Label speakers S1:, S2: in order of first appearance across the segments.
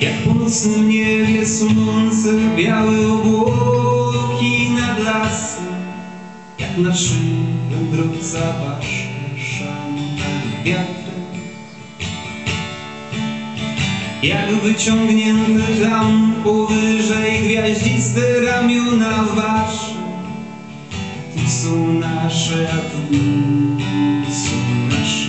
S1: Jak po nocnym niebie sunące białe obłoki nad lasem Jak na szyi wędrowca paszczeszana wiatrem Jak wyciągnięte tam powyżej gwiaździste ramiona wasze Tu są nasze, a tu są nasze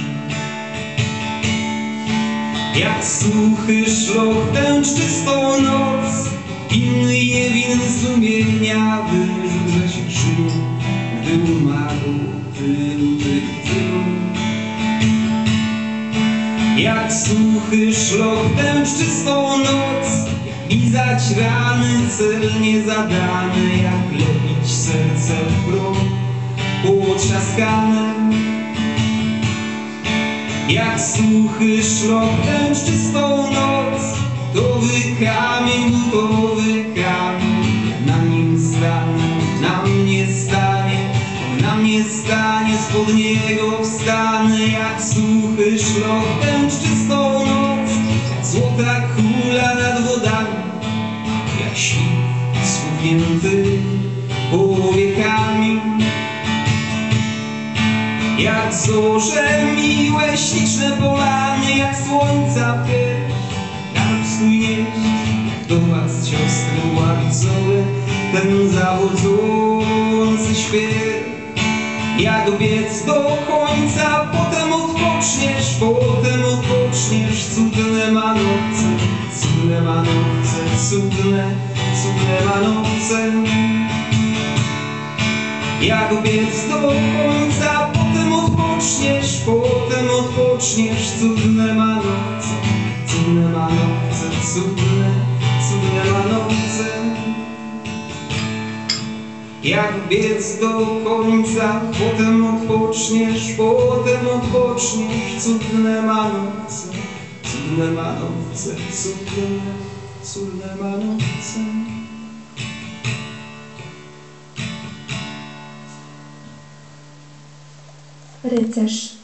S1: Jak suchy szloch tęcz czystą noc i niewinny sumienia wyrzut, że się żyje Gdy umarło tylu, tych, tylu Jak suchy szloch tęcz czystą noc lizać rany celnie zadane Jak lepić serce w proch potrzaskane jak suchy szlok tęcz czystą noc Gotowy kamień, gotowy kamień Na nim stanę, na mnie stanie Na mnie stanie, spod niego wstanę. Jak suchy szlok tęcz czystą noc złota kula nad wodami. Jak świt schudnięty jak zorze miłe, śliczne polany, jak słońca pierś, jak swój jak do was siostry ławicowe, ten zawodzący śpiew. Jak biec do końca, potem odpoczniesz, potem odpoczniesz, cudne manowce, cudne manowce, cudne, cudne manowce. Jak biec do końca, potem odpoczniesz, potem odpoczniesz, cudne manowce, cudne manowce, cudne, cudne manowce. Jak biec do końca, potem odpoczniesz, potem odpoczniesz, cudne manowce, cudne manowce, cudne, cudne manowce.
S2: Rycerz